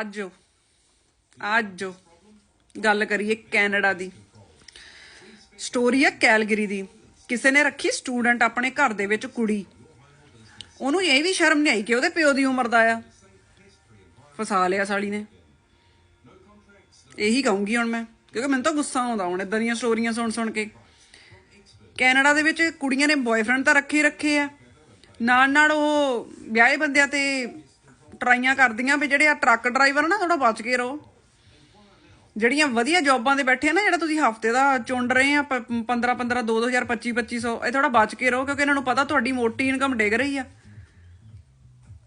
ਅੱਜ ਅੱਜ ਗੱਲ ਕਰੀਏ ਕੈਨੇਡਾ ਦੀ। ਸਟੋਰੀ ਹੈ ਕੈਲਗਰੀ ਦੀ। ਕਿਸੇ ਨੇ ਰੱਖੀ ਸਟੂਡੈਂਟ ਆਪਣੇ ਘਰ ਦੇ ਵਿੱਚ ਕੁੜੀ। ਉਹਨੂੰ ਇਹ ਵੀ ਸ਼ਰਮ ਨਹੀਂ ਆਈ ਕਿ ਉਹਦੇ ਪਿਓ ਦੀ ਉਮਰ ਦਾ ਆ। ਫਸਾ ਲਿਆ ਸਾਲੀ ਨੇ। ਇਹੀ ਕਹੂੰਗੀ ਹੁਣ ਮੈਂ, ਕਿਉਂਕਿ ਮੈਨੂੰ ਤਾਂ ਗੁੱਸਾ ਆਉਂਦਾ ਹੁਣ ਇਦਾਂ ਦੀਆਂ ਸਟੋਰੀਆਂ ਸੁਣ ਸੁਣ ਕੇ। ਕੈਨੇਡਾ ਦੇ ਵਿੱਚ ਕੁੜੀਆਂ ਨੇ ਬॉयਫ੍ਰੈਂਡ ਤਾਂ ਰੱਖੇ ਰੱਖੇ ਆ। ਨਾਲ ਨਾਲ ਉਹ ਵਿਆਹੇ ਬੰਦਿਆਂ ਤੇ ਟਰਾਈਆਂ ਕਰਦੀਆਂ ਵੀ ਜਿਹੜੇ ਆ ਟਰੱਕ ਡਰਾਈਵਰ ਨਾ ਥੋੜਾ ਬਚ ਕੇ ਰਹੋ। ਜਿਹੜੀਆਂ ਵਧੀਆ ਜੌਬਾਂ ਦੇ ਬੈਠੇ ਆ ਨਾ, ਜਿਹੜਾ ਤੁਸੀਂ ਹਫ਼ਤੇ ਦਾ ਚੁੰਡ ਰਹੇ ਆ 15 15 2000 25 2500 ਇਹ ਥੋੜਾ ਬਚ ਕੇ ਰਹੋ, ਕਿਉਂਕਿ ਇਹਨਾਂ ਨੂੰ ਪਤਾ ਤੁਹਾਡੀ ਮੋਟੀ ਇਨਕਮ ਡਿੱਗ ਰਹੀ ਆ।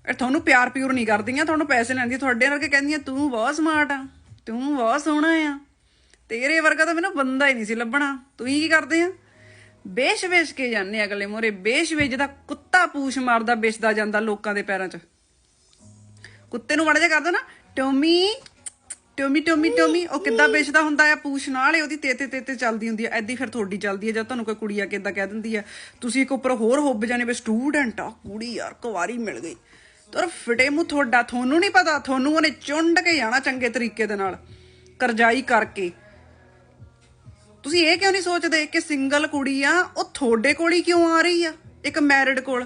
ਇਹ ਤੁਹਾਨੂੰ ਪਿਆਰ ਪਿਉਰ ਨਹੀਂ ਕਰਦੀਆਂ, ਤੁਹਾਨੂੰ ਪੈਸੇ ਲੈਂਦੀਆਂ ਤੁਹਾਡੇ ਨਾਲ ਕਹਿੰਦੀਆਂ, ਤੂੰ ਬਹੁਤ ਸਮਾਰਟ ਆ, ਤੂੰ ਬਹੁਤ ਸੋਹਣਾ ਆ। ਤੇਰੇ ਵਰਗਾ ਤਾਂ ਮੈਨੂੰ ਬੰਦਾ ਹੀ ਨਹੀਂ ਸੀ ਲੱਭਣਾ। ਤੂੰ ਹੀ ਕੀ ਕਰਦੇ ਆ? ਬੇਸ਼ ਵੇਚ ਕੇ ਜਾਂਦੇ ਅਗਲੇ ਮੋਰੇ ਬੇਸ਼ ਵੇਚ ਦਾ ਕੁੱਤਾ ਪੂਛ ਮਾਰਦਾ ਵੇਚਦਾ ਜਾਂਦਾ ਲੋਕਾਂ ਦੇ ਪੈਰਾਂ 'ਚ। ਕੁੱਤੇ ਨੂੰ ਮੜ ਜਾ ਕਰਦਾ ਨਾ, ਟੋਮੀ ਟੋਮੀ ਟੋਮੀ ਟੋਮੀ, ਉਹ ਕਿੱਦਾਂ ਵੇਚਦਾ ਹੁੰਦਾ ਆ, ਪੂਛ ਨਾਲ ਹੀ ਉਹਦੀ ਤੇਤੇ ਤੇਤੇ ਚੱਲਦੀ ਹੁੰਦੀ ਆ, ਐਦੀ ਫਿਰ ਤੁਹਾਡੀ ਚੱਲਦੀ ਆ, ਜਦ ਤੁਹਾਨੂੰ ਕੋਈ ਕੁੜੀ ਆ ਕੇ ਇਦਾਂ ਕਹਿ ਦਿੰਦੀ ਆ, ਤੁਸੀਂ ਇੱਕ ਉੱਪਰ ਹੋਰ ਹੁੱਬ ਜਾਣੇ ਵੀ ਸਟੂਡੈਂਟ ਆ, ਕੁੜੀ ਯਾਰ, ਕੁਵਾਰੀ ਮਿਲ ਗਈ। ਤਰ ਫਿਟੇ ਮੂੰਹ ਤੁਹਾਡਾ, ਤੁਹਾਨੂੰ ਨਹੀਂ ਪਤਾ, ਤੁਹਾਨੂੰ ਉਹਨੇ ਚੁੰਡ ਕੇ ਜਾਣਾ ਚੰਗੇ ਤਰੀਕੇ ਦੇ ਨਾਲ, ਕਰਜਾਈ ਕਰਕੇ। ਤੁਸੀਂ ਇਹ ਕਿਉਂ ਨਹੀਂ ਸੋਚਦੇ ਕਿ ਸਿੰਗਲ ਕੁੜੀ ਆ, ਉਹ ਤੁਹਾਡੇ ਕੋਲ ਹੀ ਕਿਉਂ ਆ ਰਹੀ ਆ, ਇੱਕ ਮੈਰਿਡ ਕੋਲ?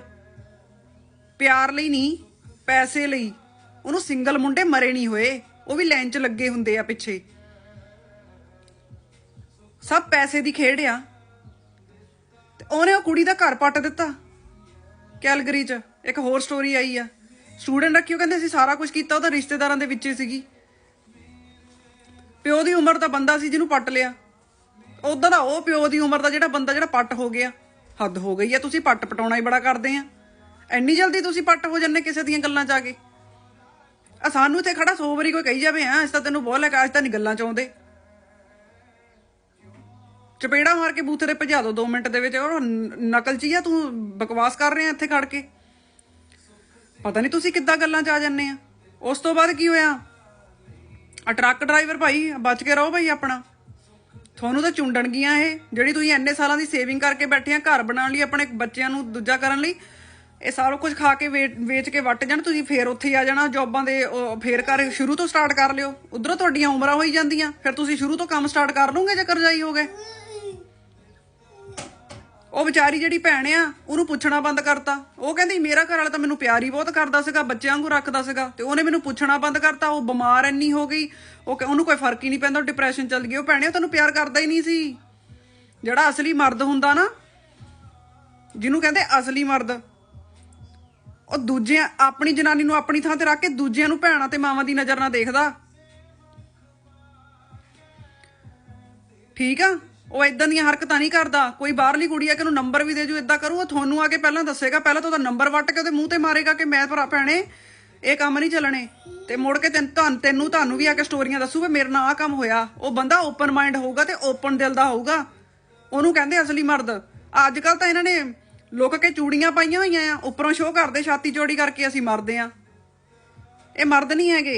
ਪਿਆਰ ਲਈ ਨਹੀਂ ਪੈਸੇ ਲਈ। ਉਹਨੂੰ ਸਿੰਗਲ ਮੁੰਡੇ ਮਰੇ ਨਹੀਂ ਹੋਏ, ਉਹ ਵੀ ਲਾਈਨ 'ਚ ਲੱਗੇ ਹੁੰਦੇ ਆ ਪਿੱਛੇ। ਸਭ ਪੈਸੇ ਦੀ ਖੇਡ ਆ। ਤੇ ਉਹਨੇ ਉਹ ਕੁੜੀ ਦਾ ਘਰ ਪੱਟ ਦਿੱਤਾ, ਕੈਲਗਰੀ 'ਚ। ਇੱਕ ਹੋਰ ਸਟੋਰੀ ਆਈ ਆ। ਸਟੂਡੈਂਟ ਰੱਖਿਓ ਕਹਿੰਦੇ ਅਸੀਂ ਸਾਰਾ ਕੁਝ ਕੀਤਾ ਉਹਦਾ ਰਿਸ਼ਤੇਦਾਰਾਂ ਦੇ ਵਿੱਚ ਹੀ ਸੀਗੀ। ਪਿਓ ਦੀ ਉਮਰ ਦਾ ਬੰਦਾ ਸੀ ਜਿਹਨੂੰ ਪੱਟ ਲਿਆ। ਉਦਾਂ ਦਾ ਉਹ ਪਿਓ ਦੀ ਉਮਰ ਦਾ ਜਿਹੜਾ ਬੰਦਾ ਜਿਹੜਾ ਪੱਟ ਹੋ ਗਿਆ, ਹੱਦ ਹੋ ਗਈ ਆ। ਤੁਸੀਂ ਪੱਟ ਪਟਾਉਣਾ ਹੀ ਬੜਾ ਕਰਦੇ ਆ। ਇੰਨੀ ਜਲਦੀ ਤੁਸੀਂ ਪੱਟ ਹੋ ਜੰਨੇ ਕਿਸੇ ਦੀਆਂ ਗੱਲਾਂ 'ਚ ਆ ਕੇ। ਆ ਸਾਨੂੰ ਇੱਥੇ ਖੜਾ 100 ਵਾਰੀ ਕੋਈ ਕਹੀ ਜਾਵੇ, ਹਾਂ ਇਸ ਤਾਂ ਤੈਨੂੰ ਬਹੁਤ ਲੈ ਕੇ ਤਾਂ ਨਹੀਂ ਗੱਲਾਂ 'ਚ ਆਉਂਦੇ ਚਪੇੜਾ ਮਾਰ ਕੇ ਬੂਥੇ ਤੇ ਭਜਾ ਦੋ 2 ਮਿੰਟ ਦੇ ਵਿੱਚ ਉਹ ਨਕਲ ਚ ਆ ਤੂੰ, ਬਕਵਾਸ ਕਰ ਰਿਹਾ ਇੱਥੇ ਖੜ ਕੇ। ਪਤਾ ਨਹੀਂ ਤੁਸੀਂ ਕਿੱਦਾਂ ਗੱਲਾਂ 'ਚ ਆ ਜੰਨੇ ਆ। ਉਸ ਤੋਂ ਬਾਅਦ ਕੀ ਹੋਇਆ? ਆ ਟਰੱਕ ਡਰਾਈਵਰ ਭਾਈ, ਬਚ ਕੇ ਰਹੋ ਭਾਈ ਆਪਣਾ। ਤੁਹਾਨੂੰ ਤਾਂ ਚੁੰਡਣ ਗੀਆਂ ਇਹ, ਜਿਹੜੀ ਤੁਸੀਂ ਇੰਨੇ ਸਾਲਾਂ ਦੀ ਸੇਵਿੰਗ ਕਰਕੇ ਬੈਠੇ ਆ, ਘਰ ਬਣਾਉਣ ਲਈ, ਆਪਣੇ ਬੱਚਿਆਂ ਨੂੰ ਦੂਜਾ ਕਰਨ ਲਈ। ਇਹ ਸਾਰਾ ਕੁਝ ਖਾ ਕੇ ਵੇ- ਵੇਚ ਕੇ ਵੱਟ ਜਾਣ, ਤੁਸੀਂ ਫੇਰ ਉੱਥੇ ਆ ਜਾਣਾ, ਜੌਬਾਂ ਦੇ, ਉਹ, ਫੇਰ ਕਰ ਸ਼ੁਰੂ ਤੋਂ ਸਟਾਰਟ ਕਰ ਲਿਓ। ਉਧਰੋਂ ਤੁਹਾਡੀਆਂ ਉਮਰਾਂ ਹੋਈ ਜਾਂਦੀਆਂ, ਫਿਰ ਤੁਸੀਂ ਸ਼ੁਰੂ ਤੋਂ ਕੰਮ ਸਟਾਰਟ ਕਰ ਲਓਗੇ ਜੇ ਕਰਜ਼ਾਈ ਹੋ ਗਏ? ਉਹ ਵਿਚਾਰੀ ਜਿਹੜੀ ਭੈਣ ਆ, ਉਹਨੂੰ ਪੁੱਛਣਾ ਬੰਦ ਕਰਤਾ। ਉਹ ਕਹਿੰਦੀ, ਮੇਰਾ ਘਰ ਵਾਲਾ ਤਾਂ ਮੈਨੂੰ ਪਿਆਰ ਹੀ ਬਹੁਤ ਕਰਦਾ ਸੀਗਾ, ਬੱਚਿਆਂ ਵਾਂਗੂ ਰੱਖਦਾ ਸੀਗਾ। ਤੇ ਉਹਨੇ ਮੈਨੂੰ ਪੁੱਛਣਾ ਬੰਦ ਕਰਤਾ, ਉਹ ਬਿਮਾਰ ਇੰਨੀ ਹੋ ਗਈ। ਉਹ ਕਿ- ਉਹਨੂੰ ਕੋਈ ਫ਼ਰਕ ਹੀ ਨਹੀਂ ਪੈਂਦਾ ਡਿਪਰੈਸ਼ਨ ਚੱਲ ਗਈ। ਉਹ ਭੈਣੇ, ਉਹ ਤੈਨੂੰ ਪਿਆਰ ਕਰਦਾ ਹੀ ਨਹੀਂ ਸੀ। ਜਿਹੜਾ ਅਸਲੀ ਮਰਦ ਹੁੰਦਾ ਨਾ, ਜਿਹਨੂੰ ਕਹਿੰਦੇ ਅਸਲੀ ਮਰਦ ਉਹ ਦੂਜਿਆਂ, ਆਪਣੀ ਜਨਾਨੀ ਨੂੰ ਆਪਣੀ ਥਾਂ ਤੇ ਰੱਖ ਕੇ ਦੂਜਿਆਂ ਨੂੰ ਭੈਣਾਂ ਤੇ ਮਾਵਾਂ ਦੀ ਨਜ਼ਰ ਨਾਲ ਦੇਖਦਾ। ਠੀਕ ਆ? ਉਹ ਇਦਾਂ ਦੀਆਂ ਹਰਕਤਾਂ ਨਹੀਂ ਕਰਦਾ। ਕੋਈ ਬਾਹਰਲੀ ਕੁੜੀ ਆ ਕਿ ਉਹਨੂੰ ਨੰਬਰ ਵੀ ਦੇ ਜੂ ਇਦਾਂ ਕਰੂ। ਉਹ ਤੁਹਾਨੂੰ ਆ ਕੇ ਪਹਿਲਾਂ ਦੱਸੇਗਾ। ਪਹਿਲਾਂ ਤਾਂ ਉਹਦਾ ਨੰਬਰ ਵੱਟ ਕੇ ਉਹਦੇ ਮੂੰਹ ਤੇ ਮਾਰੇਗਾ ਕਿ ਮੈਂ ਭਰਾ, ਭੈਣੇ, ਇਹ ਕੰਮ ਨਹੀਂ ਚੱਲਣੇ। ਤੇ ਮੁੜ ਕੇ ਤੈਨੂੰ ਤੈਨੂੰ, ਤੁਹਾਨੂੰ ਵੀ ਆ ਕੇ ਸਟੋਰੀਆਂ ਦੱਸੂ ਵੀ ਮੇਰੇ ਨਾਲ ਆ ਕੰਮ ਹੋਇਆ। ਉਹ ਬੰਦਾ ਓਪਨ ਮਾਈਂਡ ਹੋਊਗਾ ਤੇ ਓਪਨ ਦਿਲ ਦਾ ਹੋਊਗਾ। ਉਹਨੂੰ ਕਹਿੰਦੇ ਅਸਲੀ ਮਰਦ। ਅੱਜ ਕੱਲ ਤਾਂ ਇਹਨਾਂ ਨੇ ਲੁੱਕ ਕੇ ਚੂੜੀਆਂ ਪਾਈਆਂ ਹੋਈਆਂ ਆ, ਉੱਪਰੋਂ ਸ਼ੋਅ ਕਰਦੇ, ਛਾਤੀ ਚੌੜੀ ਕਰਕੇ ਅਸੀਂ ਮਰਦੇ ਆ। ਇਹ ਮਰਦ ਨਹੀਂ ਹੈਗੇ,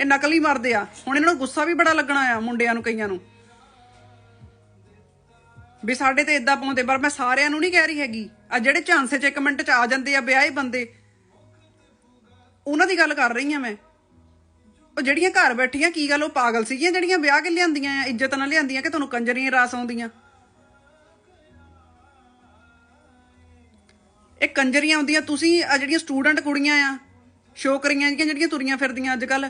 ਇਹ ਨਕਲੀ ਮਰਦੇ ਆ। ਹੁਣ ਇਹਨਾਂ ਨੂੰ ਗੁੱਸਾ ਵੀ ਬੜਾ ਲੱਗਣਾ ਆ ਮੁੰਡਿਆਂ ਨੂੰ, ਕਈਆਂ ਨੂੰ। ਵੀ ਸਾਡੇ ਤੇ ਇਦਾਂ ਪਾਉਂਦੇ, ਪਰ ਮੈਂ ਸਾਰਿਆਂ ਨੂੰ ਨਹੀਂ ਕਹਿ ਰਹੀ ਹੈਗੀ। ਆ ਜਿਹੜੇ ਝਾਂਸੇ 'ਚ ਇੱਕ ਮਿੰਟ 'ਚ ਆ ਜਾਂਦੇ ਆ ਵਿਆਹੇ ਬੰਦੇ, ਉਹਨਾਂ ਦੀ ਗੱਲ ਕਰ ਰਹੀ ਆ ਮੈਂ। ਉਹ ਜਿਹੜੀਆਂ ਘਰ ਬੈਠੀਆਂ, ਕੀ ਗੱਲ, ਉਹ ਪਾਗਲ ਸੀਗੀਆਂ ਜਿਹੜੀਆਂ ਵਿਆਹ ਕੇ ਲਿਆਂਦੀਆਂ ਆ, ਇੱਜ਼ਤ ਨਾਲ ਲਿਆਂਦੀਆਂ ਕਿ ਤੁਹਾਨੂੰ ਕੰਜਰੀਆਂ ਰਾਸ ਆਉਂਦੀਆਂ। ਕੰਜਰੀਆਂ ਹੁੰਦੀਆਂ, ਤੁਸੀਂ ਆ ਜਿਹੜੀਆਂ ਸਟੂਡੈਂਟ ਕੁੜੀਆਂ ਆ ਸ਼ੋਕਰੀਆਂ ਜਿਹੜੀਆਂ ਜਿਹੜੀਆਂ ਤੁਰੀਆਂ ਫਿਰਦੀਆਂ ਅੱਜ ਕੱਲ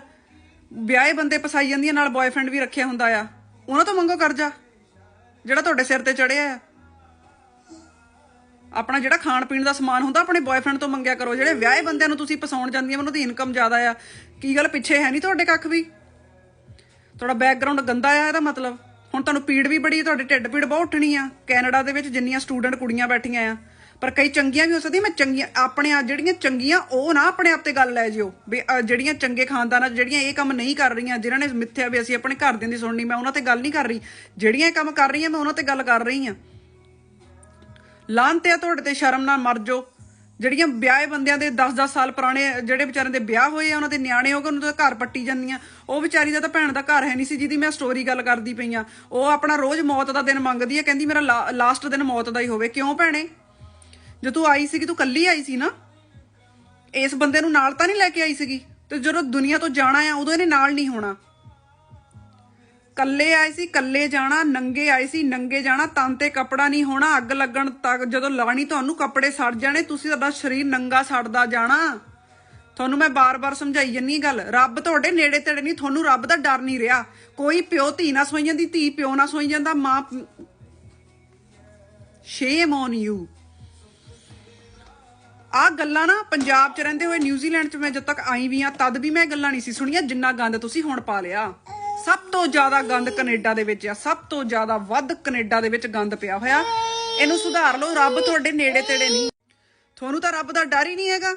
ਵਿਆਹੇ ਬੰਦੇ ਪਸਾਈ ਜਾਂਦੀਆਂ, ਨਾਲ ਬॉयਫ੍ਰੈਂਡ ਵੀ ਰੱਖਿਆ ਹੁੰਦਾ ਆ, ਉਹਨਾਂ ਤੋਂ ਮੰਗੋ ਕਰਜ਼ਾ, ਜਿਹੜਾ ਤੁਹਾਡੇ ਸਿਰ ਤੇ ਚੜਿਆ ਆ। ਆਪਣਾ ਜਿਹੜਾ ਖਾਣ ਪੀਣ ਦਾ ਸਮਾਨ ਹੁੰਦਾ, ਆਪਣੇ ਬॉयਫ੍ਰੈਂਡ ਤੋਂ ਮੰਗਿਆ ਕਰੋ, ਜਿਹੜੇ ਵਿਆਹੇ ਬੰਦਿਆਂ ਨੂੰ ਤੁਸੀਂ ਪਸਾਉਣ ਜਾਂਦੀਆਂ ਉਹਨਾਂ ਦੀ ਇਨਕਮ ਜ਼ਿਆਦਾ ਆ। ਕੀ ਗੱਲ, ਪਿੱਛੇ ਹੈ ਨਹੀਂ ਤੁਹਾਡੇ ਕੱਖ ਵੀ? ਤੁਹਾਡਾ ਬੈਕਗ੍ਰਾਉਂਡ ਗੰਦਾ ਆ, ਇਹਦਾ ਮਤਲਬ। ਹੁਣ ਤੁਹਾਨੂੰ ਪੀੜ ਵੀ ਬੜੀ ਤੁਹਾਡੇ ਢਿੱਡ ਪੀੜ ਬਹੁਤ ਉੱਠਣੀ ਆ, ਕੈਨੇਡਾ ਦੇ ਵਿੱਚ ਜਿੰਨੀਆਂ ਸਟੂਡੈਂਟ ਕੁੜੀਆਂ ਬੈਠੀਆਂ ਆ। ਪਰ ਕਈ ਚੰਗੀਆਂ ਵੀ ਹੋ ਸਕਦੀਆਂ, ਮੈਂ ਚੰਗੀਆਂ, ਆਪਣੇ ਆ ਜਿਹੜੀਆਂ ਚੰਗੀਆਂ, ਉਹ ਨਾ ਆਪਣੇ ਆਪ ਤੇ ਗੱਲ ਲੈ ਜਿਓ। ਵੀ ਜਿਹੜੀਆਂ ਚੰਗੇ ਖਾਨਦਾਨਾਂ, ਜਿਹੜੀਆਂ ਇਹ ਕੰਮ ਨਹੀਂ ਕਰ ਰਹੀਆਂ, ਜਿਨ੍ਹਾਂ ਨੇ ਮਿੱਥਿਆ ਵੀ ਅਸੀਂ ਆਪਣੇ ਘਰਦਿਆਂ ਦੀ ਸੁਣਨੀ, ਮੈਂ ਉਹਨਾਂ ਤੇ ਗੱਲ ਨਹੀਂ ਕਰ ਰਹੀ। ਜਿਹੜੀਆਂ ਇਹ ਕੰਮ ਕਰ ਰਹੀਆਂ, ਮੈਂ ਉਹਨਾਂ ਤੇ ਗੱਲ ਕਰ ਰਹੀ ਆ ਲਾਂਤੇ ਤੁਹਾਡੇ ਤੇ ਸ਼ਰਮ ਨਾਲ ਮਰ ਜਾਓ। ਜਿਹੜੀਆਂ ਵਿਆਹੇ ਬੰਦਿਆਂ ਦੇ 10-10 ਸਾਲ ਪੁਰਾਣੇ, ਜਿਹੜੇ ਵਿਚਾਰਿਆਂ ਦੇ ਵਿਆਹ ਹੋਏ ਆ, ਉਹਨਾਂ ਦੇ ਨਿਆਣੇ ਹੋ ਗਏ, ਉਹਨਾਂ ਦੇ ਘਰ ਪੱਟੀ ਜਾਂਦੀਆਂ। ਉਹ ਵਿਚਾਰੀ ਦਾ ਤਾਂ ਭੈਣ ਦਾ ਘਰ ਹੈ ਨਹੀਂ ਸੀ, ਜਿਹਦੀ ਮੈਂ ਸਟੋਰੀ ਗੱਲ ਕਰਦੀ ਪਈ ਆ ਉਹ ਆਪਣਾ ਰੋਜ਼ ਮੌਤ ਦਾ ਦਿਨ ਮੰਗਦੀ ਹੈ, ਕਹਿੰਦੀ ਮੇਰਾ ਲਾਸਟ ਦਿਨ ਮੌਤ ਦਾ ਹੀ ਹੋਵੇ। ਕਿਉਂ ਭੈਣੇ? ਜੇ ਤੂੰ ਆਈ ਸੀਗੀ, ਤੂੰ ਕੱਲੀ ਆਈ ਸੀ ਨਾ, ਇਸ ਬੰਦੇ ਨੂੰ ਨਾਲ ਤਾਂ ਨਹੀਂ ਲੈ ਕੇ ਆਈ ਸੀਗੀ? ਤੇ ਜਦੋਂ ਦੁਨੀਆ ਤੋਂ ਜਾਣਾ ਆ, ਉਦੋਂ ਇਹਨੇ ਨਾਲ ਨਹੀਂ ਹੋਣਾ। ਕੱਲੇ ਆਏ ਸੀ, ਕੱਲੇ ਜਾਣਾ, ਨੰਗੇ ਆਏ ਸੀ, ਨੰਗੇ ਜਾਣਾ, ਤਨ ਤੇ ਕਪੜਾ ਨਹੀਂ ਹੋਣਾ, ਅੱਗ ਲੱਗਣ ਤੱਕ ਜਦੋਂ ਲਾਣੀ ਤੁਹਾਨੂੰ ਕੱਪੜੇ ਸੜ ਜਾਣੇ, ਤੁਸੀਂ ਤੁਹਾਡਾ ਸਰੀਰ ਨੰਗਾ ਸੜਦਾ ਜਾਣਾ। ਤੁਹਾਨੂੰ ਮੈਂ ਬਾਰ-ਬਾਰ ਸਮਝਾਈ ਜੰਨੀ ਗੱਲ, ਰੱਬ ਤੁਹਾਡੇ ਨੇੜੇ ਤੇੜੇ ਨਹੀਂ, ਤੁਹਾਨੂੰ ਰੱਬ ਦਾ ਡਰ ਨਹੀਂ ਰਿਹਾ। ਕੋਈ ਪਿਓ ਧੀ ਨਾ ਸੋਈ ਜਾਂਦੀ ਧੀ, ਪਿਓ ਨਾ ਸੋਈ ਜਾਂਦਾ, ਮਾਂ ਸ਼ੇਮ ਔਨ ਯੂ ਆ ਗੱਲਾਂ ਨਾ ਪੰਜਾਬ 'ਚ ਰਹਿੰਦੇ ਹੋਏ ਨਿਊਜ਼ੀਲੈਂਡ 'ਚ ਮੈਂ ਜਦ ਤੱਕ ਆਈ ਵੀ ਆ ਤਦ ਵੀ ਮੈਂ ਗੱਲਾਂ ਨਹੀਂ ਸੀ ਸੁਣੀਆਂ, ਜਿੰਨਾ ਗੰਦ ਤੁਸੀਂ ਹੁਣ ਪਾ ਲਿਆ। ਸਭ ਤੋਂ ਜ਼ਿਆਦਾ ਗੰਦ ਕੈਨੇਡਾ ਦੇ ਵਿੱਚ ਆ, ਸਭ ਤੋਂ ਜ਼ਿਆਦਾ ਵੱਧ ਕੈਨੇਡਾ ਦੇ ਵਿੱਚ ਗੰਦ ਪਿਆ ਹੋਇਆ। ਇਹਨੂੰ ਸੁਧਾਰ ਲਓ, ਰੱਬ ਤੁਹਾਡੇ ਨੇੜੇ ਤੇੜੇ ਨਹੀਂ। ਤੁਹਾਨੂੰ ਤਾਂ ਰੱਬ ਦਾ ਡਰ ਹੀ ਨਹੀਂ ਹੈਗਾ।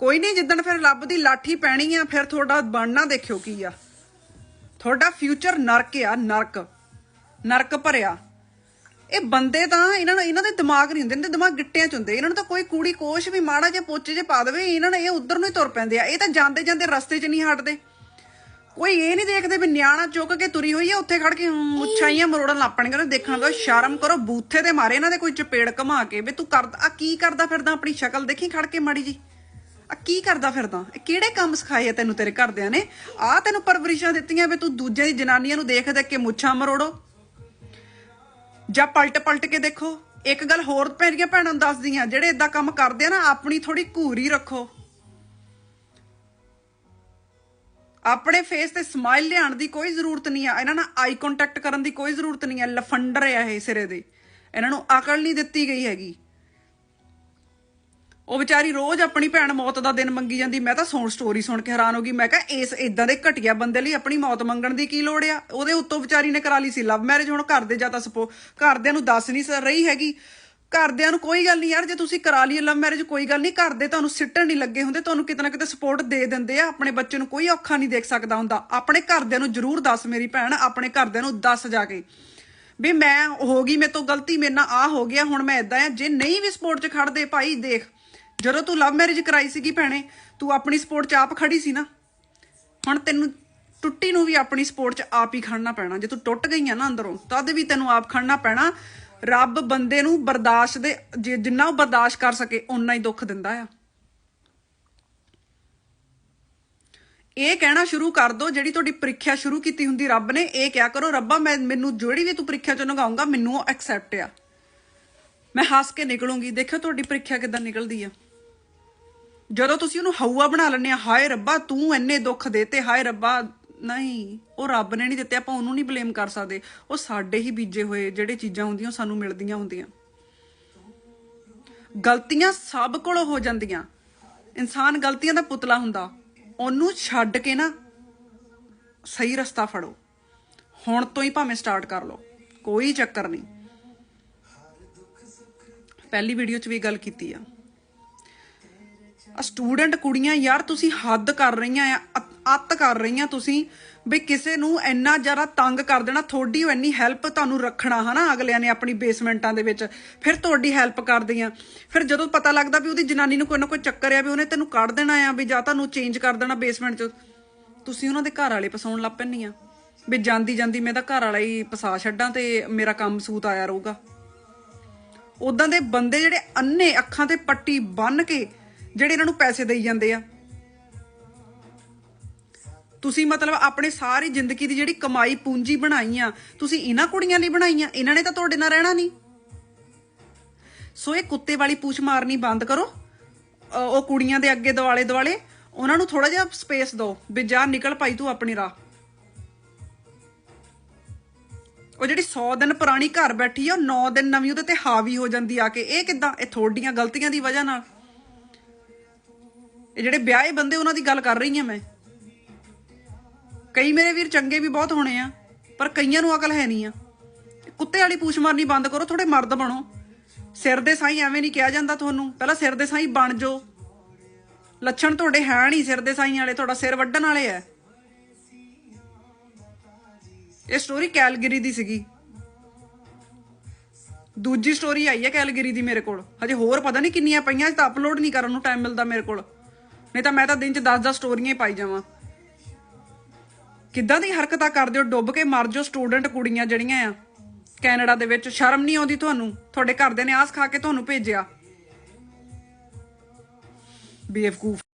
ਕੋਈ ਨਹੀਂ, ਜਿੱਦਣ ਫਿਰ ਰੱਬ ਦੀ ਲਾਠੀ ਪੈਣੀ ਆ, ਫਿਰ ਤੁਹਾਡਾ ਬਣਨਾ ਦੇਖਿਓ ਕੀ ਆ। ਤੁਹਾਡਾ ਫਿਊਚਰ ਨਰਕ ਆ, ਨਰਕ। ਨਰਕ ਭਰਿਆ। ਇਹ ਬੰਦੇ ਤਾਂ ਇਹਨਾਂ ਨੂੰ, ਇਹਨਾਂ ਦੇ ਦਿਮਾਗ ਨਹੀਂ ਹੁੰਦੇ, ਇਹਨਾਂ ਦੇ ਦਿਮਾਗ ਗਿੱਟਿਆਂ ਚ ਹੁੰਦੇ। ਇਹਨਾਂ ਨੂੰ ਤਾਂ ਕੋਈ ਕੂੜੀ ਕੋਸ਼ ਵੀ ਮਾੜਾ ਜਿਹਾ ਪੋਚੇ ਜੇ ਪਾ ਦੇਵੇ, ਇਹਨਾਂ ਨੇ ਇਹ ਉਧਰ ਨੂੰ ਹੀ ਤੁਰ ਪੈਂਦੇ ਆ। ਇਹ ਤਾਂ ਜਾਂਦੇ ਜਾਂਦੇ ਰਸਤੇ 'ਚ ਨਹੀਂ ਹਟਦੇ। ਕੋਈ ਇਹ ਨਹੀਂ ਦੇਖਦੇ ਵੀ ਨਿਆਣਾ ਚੁੱਕ ਕੇ ਤੁਰੀ ਹੋਈ ਆ, ਉੱਥੇ ਖੜ ਕੇ ਮੁੱਛਾਈਆਂ ਮਰੋੜਨ ਲੱਪਣ ਕਰੋ ਦੇਖਣ ਦਾ ਸ਼ਰਮ ਕਰੋ, ਬੂਥੇ ਦੇ ਮਾਰੇ ਇਹਨਾਂ ਦੇ ਕੋਈ ਚਪੇੜ ਘਮਾ ਕੇ ਵੀ ਤੂੰ ਕਰਦਾ ਆ ਕੀ ਕਰਦਾ ਫਿਰਦਾ ਆਪਣੀ ਸ਼ਕਲ ਦੇਖੀ ਖੜ ਕੇ ਮਾੜੀ ਜੀ ਆ ਕੀ ਕਰਦਾ ਫਿਰਦਾ? ਇਹ ਕਿਹੜੇ ਕੰਮ ਸਿਖਾਏ ਆ ਤੈਨੂੰ ਤੇਰੇ ਘਰਦਿਆਂ ਨੇ? ਆ ਤੈਨੂੰ ਪਰਵਰਿਸ਼ਾਂ ਦਿੱਤੀਆਂ ਵੀ ਤੂੰ ਦੂਜੇ ਦੀ ਜਨਾਨੀਆਂ ਨੂੰ ਦੇਖ ਦੇਖ ਕੇ ਮੁੱਛਾਂ ਮਰੋੜੋ। ਜਾਂ ਪਲਟ ਪਲਟ ਕੇ ਦੇਖੋ, ਇੱਕ ਗੱਲ ਹੋਰ ਮੇਰੀਆਂ ਭੈਣਾਂ ਨੂੰ ਦੱਸਦੀਆਂ ਜਿਹੜੇ ਇਦਾਂ ਕੰਮ ਕਰਦੇ ਆ ਨਾ, ਆਪਣੀ ਥੋੜੀ ਘੂਰੀ ਰੱਖੋ। ਆਪਣੇ ਫੇਸ ਤੇ ਸਮਾਈਲ ਲਿਆਉਣ ਦੀ ਕੋਈ ਜ਼ਰੂਰਤ ਨਹੀਂ ਆ, ਇਹਨਾਂ ਨਾਲ ਆਈ ਕੰਟੈਕਟ ਕਰਨ ਦੀ ਕੋਈ ਜ਼ਰੂਰਤ ਨਹੀਂ ਆ, ਲਫੰਡਰ ਆ ਇਹ ਸਿਰੇ ਦੇ। ਇਹਨਾਂ ਨੂੰ ਅਕਲ ਨਹੀਂ ਦਿੱਤੀ ਗਈ ਹੈਗੀ। ਉਹ ਵਿਚਾਰੀ ਰੋਜ਼ ਆਪਣੀ ਭੈਣ ਮੌਤ ਦਾ ਦਿਨ ਮੰਗੀ ਜਾਂਦੀ। ਮੈਂ ਤਾਂ ਸੁਣ ਸਟੋਰੀ ਸੁਣ ਕੇ ਹੈਰਾਨ ਹੋ ਗਈ। ਮੈਂ ਕਿਹਾ, ਇਸ ਇਦਾਂ ਦੇ ਘਟੀਆ ਬੰਦੇ ਲਈ ਆਪਣੀ ਮੌਤ ਮੰਗਣ ਦੀ ਕੀ ਲੋੜ ਆ? ਉਹਦੇ ਉੱਤੋਂ ਵਿਚਾਰੀ ਨੇ ਕਰਾ ਲਈ ਸੀ ਲਵ ਮੈਰਿਜ ਹੁਣ ਘਰ ਦੇ ਜਾਂ ਤਾਂ ਸਪੋ ਘਰਦਿਆਂ ਨੂੰ ਦੱਸ ਨਹੀਂ ਸ- ਰਹੀ ਹੈਗੀ। ਘਰਦਿਆਂ ਨੂੰ ਕੋਈ ਗੱਲ ਨਹੀਂ ਯਾਰ, ਜੇ ਤੁਸੀਂ ਕਰਾ ਲਈ ਲਵ ਮੈਰਿਜ ਕੋਈ ਗੱਲ ਨਹੀਂ। ਘਰ ਦੇ ਤੁਹਾਨੂੰ ਸਿੱਟਣ ਨਹੀਂ ਲੱਗੇ ਹੁੰਦੇ। ਤੁਹਾਨੂੰ ਕਿਤੇ ਨਾ ਕਿਤੇ ਸਪੋਰਟ ਦੇ ਦਿੰਦੇ ਆ। ਆਪਣੇ ਬੱਚੇ ਨੂੰ ਕੋਈ ਔਖਾ ਨਹੀਂ ਦੇਖ ਸਕਦਾ ਹੁੰਦਾ। ਆਪਣੇ ਘਰਦਿਆਂ ਨੂੰ ਜ਼ਰੂਰ ਦੱਸ ਮੇਰੀ ਭੈਣ, ਆਪਣੇ ਘਰਦਿਆਂ ਨੂੰ ਦੱਸ ਜਾ ਕੇ। ਵੀ ਮੈਂ ਹੋ ਗਈ, ਮੇਰੇ ਤੋਂ ਗਲਤੀ, ਮੇਰੇ ਨਾਲ ਆ ਹੋ ਗਿਆ, ਹੁਣ ਮੈਂ ਇਦਾਂ ਆ। ਜੇ ਨਹੀਂ ਵੀ ਸਪੋਰਟ 'ਚ ਖੜਦੇ, ਭਾਈ ਦੇਖ। ਜਦੋਂ ਤੂੰ ਲਵ ਮੈਰਿਜ ਕਰਾਈ ਸੀਗੀ ਭੈਣੇ, ਤੂੰ ਆਪਣੀ ਸਪੋਰਟ 'ਚ ਆਪ ਖੜੀ ਸੀ ਨਾ। ਹੁਣ ਤੈਨੂੰ ਟੁੱਟੀ ਨੂੰ ਵੀ ਆਪਣੀ ਸਪੋਰਟ 'ਚ ਆਪ ਹੀ ਖੜਨਾ ਪੈਣਾ। ਜੇ ਤੂੰ ਟੁੱਟ ਗਈ ਆ ਨਾ ਅੰਦਰੋਂ, ਤਦ ਵੀ ਤੈਨੂੰ ਆਪ ਖੜਨਾ ਪੈਣਾ। ਰੱਬ ਬੰਦੇ ਨੂੰ ਬਰਦਾਸ਼ਤ ਦੇ ਜਿੰਨਾ ਉਹ ਬਰਦਾਸ਼ਤ ਕਰ ਸਕੇ, ਓਨਾ ਹੀ ਦੁੱਖ ਦਿੰਦਾ ਆ। ਇਹ ਕਹਿਣਾ ਸ਼ੁਰੂ ਕਰ ਦੋ, ਜਿਹੜੀ ਤੁਹਾਡੀ ਪ੍ਰੀਖਿਆ ਸ਼ੁਰੂ ਕੀਤੀ ਹੁੰਦੀ ਰੱਬ ਨੇ, ਇਹ ਕਿਹਾ ਕਰੋ, ਰੱਬਾ, ਮੈਂ, ਮੈਨੂੰ ਜਿਹੜੀ ਵੀ ਤੂੰ ਪ੍ਰੀਖਿਆ ਚੋਂ ਲੰਘਾਉਂਗਾ ਮੈਨੂੰ ਉਹ ਐਕਸੈਪਟ ਆ। ਮੈਂ ਹੱਸ ਕੇ ਨਿਕਲੂੰਗੀ। ਦੇਖਿਓ ਤੁਹਾਡੀ ਪ੍ਰੀਖਿਆ ਕਿੱਦਾਂ ਨਿਕਲਦੀ ਆ। ਜਦੋਂ ਤੁਸੀਂ ਉਹਨੂੰ ਹਊਆ ਬਣਾ ਲੈਂਦੇ ਆ, ਹਾਏ ਰੱਬਾ, ਤੂੰ ਇੰਨੇ ਦੁੱਖ ਦੇਤੇ, ਹਾਏ ਰੱਬਾ, ਨਹੀਂ, ਉਹ ਰੱਬ ਨੇ ਨਹੀਂ ਦਿੱਤੇ, ਆਪਾਂ ਉਹਨੂੰ ਨਹੀਂ ਬਲੇਮ ਕਰ ਸਕਦੇ। ਉਹ ਸਾਡੇ ਹੀ ਬੀਜੇ ਹੋਏ, ਜਿਹੜੇ ਚੀਜ਼ਾਂ ਹੁੰਦੀਆਂ ਸਾਨੂੰ ਮਿਲਦੀਆਂ ਹੁੰਦੀਆਂ। ਗਲਤੀਆਂ ਸਭ ਕੋਲੋਂ ਹੋ ਜਾਂਦੀਆਂ। ਇਨਸਾਨ ਗਲਤੀਆਂ ਦਾ ਪੁਤਲਾ ਹੁੰਦਾ। ਉਹਨੂੰ ਛੱਡ ਕੇ ਨਾ ਸਹੀ ਰਸਤਾ ਫੜੋ। ਹੁਣ ਤੋਂ ਹੀ ਭਾਵੇਂ ਸਟਾਰਟ ਕਰ ਲਓ। ਕੋਈ ਚੱਕਰ ਨਹੀਂ। ਪਹਿਲੀ ਵੀਡੀਓ 'ਚ ਵੀ ਗੱਲ ਕੀਤੀ ਆ। ਸਟੂਡੈਂਟ ਕੁੜੀਆਂ ਯਾਰ ਤੁਸੀਂ ਹੱਦ ਕਰ ਰਹੀਆਂ ਆ ਅੱਤ ਕਰ ਰਹੀਆਂ ਤੁਸੀਂ ਵੀ ਕਿਸੇ ਨੂੰ ਇੰਨਾ ਜ਼ਿਆਦਾ ਤੰਗ ਕਰ ਦੇਣਾ, ਤੁਹਾਡੀ ਉਹ ਇੰਨੀ ਹੈਲਪ ਤੁਹਾਨੂੰ ਰੱਖਣਾ ਹਨਾ ਅਗਲਿਆਂ ਨੇ ਆਪਣੀ ਬੇਸਮੈਂਟਾਂ ਦੇ ਵਿੱਚ, ਫਿਰ ਤੁਹਾਡੀ ਹੈਲਪ ਕਰਦੀਆਂ। ਫਿਰ ਜਦੋਂ ਪਤਾ ਲੱਗਦਾ ਵੀ ਉਹਦੀ ਜਨਾਨੀ ਨੂੰ ਕੋਈ ਨਾ ਕੋਈ ਚੱਕਰ ਆ ਵੀ ਉਹਨੇ ਤੈਨੂੰ ਕੱਢ ਦੇਣਾ ਆ, ਵੀ ਜਾਂ ਤੁਹਾਨੂੰ ਚੇਂਜ ਕਰ ਦੇਣਾ ਬੇਸਮੈਂਟ 'ਚ, ਤੁਸੀਂ ਉਹਨਾਂ ਦੇ ਘਰ ਵਾਲੇ ਪਸਾਉਣ ਲੱਗ ਪੈਂਦੀਆਂ ਵੀ ਜਾਂਦੀ ਜਾਂਦੀ ਮੈਂ ਤਾਂ ਘਰ ਵਾਲਾ ਹੀ ਪਸਾ ਛੱਡਾਂ ਤੇ ਮੇਰਾ ਕੰਮ ਸੂਤ ਆਇਆ ਰਹੂਗਾ। ਉਦਾਂ ਦੇ ਬੰਦੇ ਜਿਹੜੇ ਅੰਨੇ ਅੱਖਾਂ ਤੇ ਪੱਟੀ ਬੰਨ ਕੇ ਜਿਹੜੇ ਇਹਨਾਂ ਨੂੰ ਪੈਸੇ ਦੇਈ ਜਾਂਦੇ ਆ। ਤੁਸੀਂ ਮਤਲਬ ਆਪਣੇ ਸਾਰੀ ਜ਼ਿੰਦਗੀ ਦੀ ਜਿਹੜੀ ਕਮਾਈ ਪੂੰਜੀ ਬਣਾਈ ਆ ਤੁਸੀਂ ਇਹਨਾਂ ਕੁੜੀਆਂ ਲਈ ਬਣਾਈ ਆ ਇਹਨਾਂ ਨੇ ਤਾਂ ਤੁਹਾਡੇ ਨਾਲ ਰਹਿਣਾ ਨਹੀਂ। ਸੋ ਇਹ ਕੁੱਤੇ ਵਾਲੀ ਪੂਛ ਮਾਰਨੀ ਬੰਦ ਕਰੋ। ਅ, ਉਹ ਕੁੜੀਆਂ ਦੇ ਅੱਗੇ ਦਿਵਾਲੇ ਦਿਵਾਲੇ ਉਹਨਾਂ ਨੂੰ ਥੋੜਾ ਜਿਹਾ ਸਪੇਸ ਦਿਓ ਵੀ ਜਾ ਨਿਕਲ ਭਾਈ ਤੂੰ ਆਪਣੀ ਰਾਹ। ਉਹ ਜਿਹੜੀ 100 ਦਿਨ ਪੁਰਾਣੀ ਘਰ ਬੈਠੀ ਆ ਉਹ 9 ਦਿਨ ਨਵੀਂ ਉਹਦੇ ਤੇ ਹਾਵੀ ਹੋ ਜਾਂਦੀ ਆ ਕੇ ਇਹ ਕਿਦਾਂ? ਇਹ ਥੋੜੀਆਂ ਗਲਤੀਆਂ ਦੀ ਵਜ੍ਹਾ ਨਾਲ। ਇਹ ਜਿਹੜੇ ਵਿਆਹੇ ਬੰਦੇ ਉਹਨਾਂ ਦੀ ਗੱਲ ਕਰ ਰਹੀ ਹਾਂ ਮੈਂ। ਕਈ ਮੇਰੇ ਵੀਰ ਚੰਗੇ ਵੀ ਬਹੁਤ ਹੋਣੇ ਆ, ਪਰ ਕਈਆਂ ਨੂੰ ਅਕਲ ਹੈ ਨਹੀਂ ਆ। ਕੁੱਤੇ ਵਾਲੀ ਪੂਛ ਮਾਰਨੀ ਬੰਦ ਕਰੋ ਥੋੜੇ ਮਰਦ ਬਣੋ। ਸਿਰ ਦੇ ਸਾਈ ਐਵੇਂ ਨਹੀਂ ਕਿਹਾ ਜਾਂਦਾ ਤੁਹਾਨੂੰ। ਪਹਿਲਾਂ ਸਿਰ ਦੇ ਸਾਈ ਬਣ ਜਾਓ। ਲੱਛਣ ਤੁਹਾਡੇ ਹੈ ਨਹੀਂ ਸਿਰ ਦੇ ਸਾਈ ਵਾਲੇ, ਤੁਹਾਡਾ ਸਿਰ ਵੱਢਣ ਵਾਲੇ ਐ ਇਹ ਸਟੋਰੀ ਕੈਲਗਰੀ ਦੀ ਸੀਗੀ। ਦੂਜੀ ਸਟੋਰੀ ਆਈ ਹੈ ਕੈਲਗਰੀ ਦੀ ਮੇਰੇ ਕੋਲ। ਹਜੇ ਹੋਰ ਪਤਾ ਨਹੀਂ ਕਿੰਨੀਆਂ ਪਈਆਂ ਤਾਂ ਅਪਲੋਡ ਨਹੀਂ ਕਰਨ ਨੂੰ ਟਾਈਮ ਮਿਲਦਾ ਮੇਰੇ ਕੋਲ। ਨਹੀਂ ਤਾਂ ਮੈਂ ਤਾਂ ਦਿਨ 'ਚ 10-10 ਸਟੋਰੀਆਂ ਹੀ ਪਾਈ ਜਾਵਾਂ। ਕਿੱਦਾਂ ਦੀ ਹਰਕਤਾਂ ਕਰਦੇ ਹੋ? ਡੁੱਬ ਕੇ ਮਰ ਜਾਓ ਸਟੂਡੈਂਟ ਕੁੜੀਆਂ ਜਿਹੜੀਆਂ ਆ। ਕੈਨੇਡਾ ਦੇ ਵਿੱਚ ਸ਼ਰਮ ਨਹੀਂ ਆਉਂਦੀ ਤੁਹਾਨੂੰ? ਤੁਹਾਡੇ ਘਰਦਿਆਂ ਨੇ ਆਸ ਖਾ ਕੇ ਤੁਹਾਨੂੰ ਭੇਜਿਆ। ਬੇਵਕੂਫ।